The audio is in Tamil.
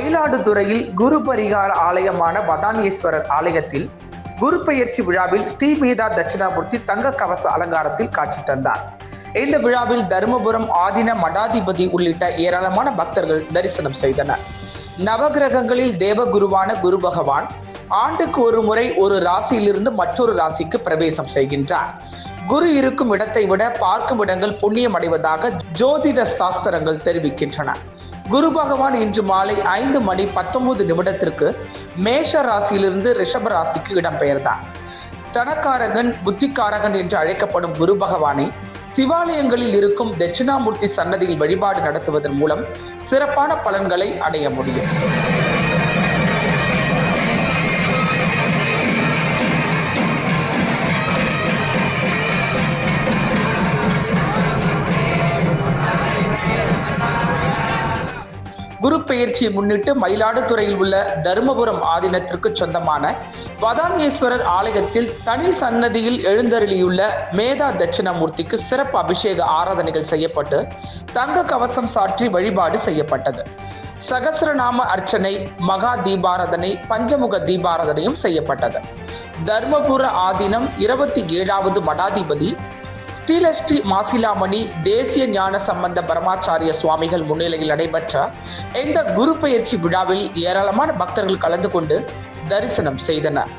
மயிலாடுதுறையில் குரு பரிகார ஆலயமான பதானேஸ்வரர் ஆலயத்தில் குரு பெயர்ச்சி விழாவில் ஸ்ரீமேதா தட்சிணாமூர்த்தி தங்க கவச அலங்காரத்தில் காட்சி தந்தார். இந்த விழாவில் தருமபுரம் ஆதின மடாதிபதி உள்ளிட்ட ஏராளமான பக்தர்கள் தரிசனம் செய்தனர். நவகிரகங்களில் தேவகுருவான குரு பகவான் ஆண்டுக்கு ஒரு முறை ஒரு ராசியிலிருந்து மற்றொரு ராசிக்கு பிரவேசம் செய்கின்றார். குரு இருக்கும் இடத்தை விட பார்க்கும் இடங்கள் புண்ணியம் அடைவதாக ஜோதிட சாஸ்திரங்கள் தெரிவிக்கின்றன. குரு பகவான் இன்று மாலை ஐந்து மணி பத்தொன்பது நிமிடத்திற்கு மேஷ ராசியிலிருந்து ரிஷப ராசிக்கு இடம்பெயர்ந்தார். தனக்காரகன் புத்திக்காரகன் என்று அழைக்கப்படும் குரு பகவானை சிவாலயங்களில் இருக்கும் தட்சிணாமூர்த்தி சன்னதியில் வழிபாடு நடத்துவதன் மூலம் சிறப்பான பலன்களை அடைய முடியும். குரு பெயர்ச்சியை முன்னிட்டு மயிலாடுதுறையில் உள்ள தருமபுரம் ஆதீனத்திற்கு சொந்தமான வதானேஸ்வரர் ஆலயத்தில் தனி சன்னதியில் எழுந்தருளியுள்ள மேதா தட்சிணமூர்த்திக்கு சிறப்பு அபிஷேக ஆராதனைகள் செய்யப்பட்டு தங்க கவசம் சாற்றி வழிபாடு செய்யப்பட்டது. சகசிரநாம அர்ச்சனை மகா தீபாராதனை பஞ்சமுக தீபாராதனையும் செய்யப்பட்டது. தர்மபுர ஆதீனம் இருபத்தி ஏழாவது மடாதிபதி ஸ்ரீலஸ்ரீ மாசிலாமணி தேசிய ஞான சம்பந்த பரமாச்சாரிய சுவாமிகள் முன்னிலையில் நடைபெற்ற இந்த குரு பயிற்சி விழாவில் ஏராளமான பக்தர்கள் கலந்து கொண்டு தரிசனம் செய்தனர்.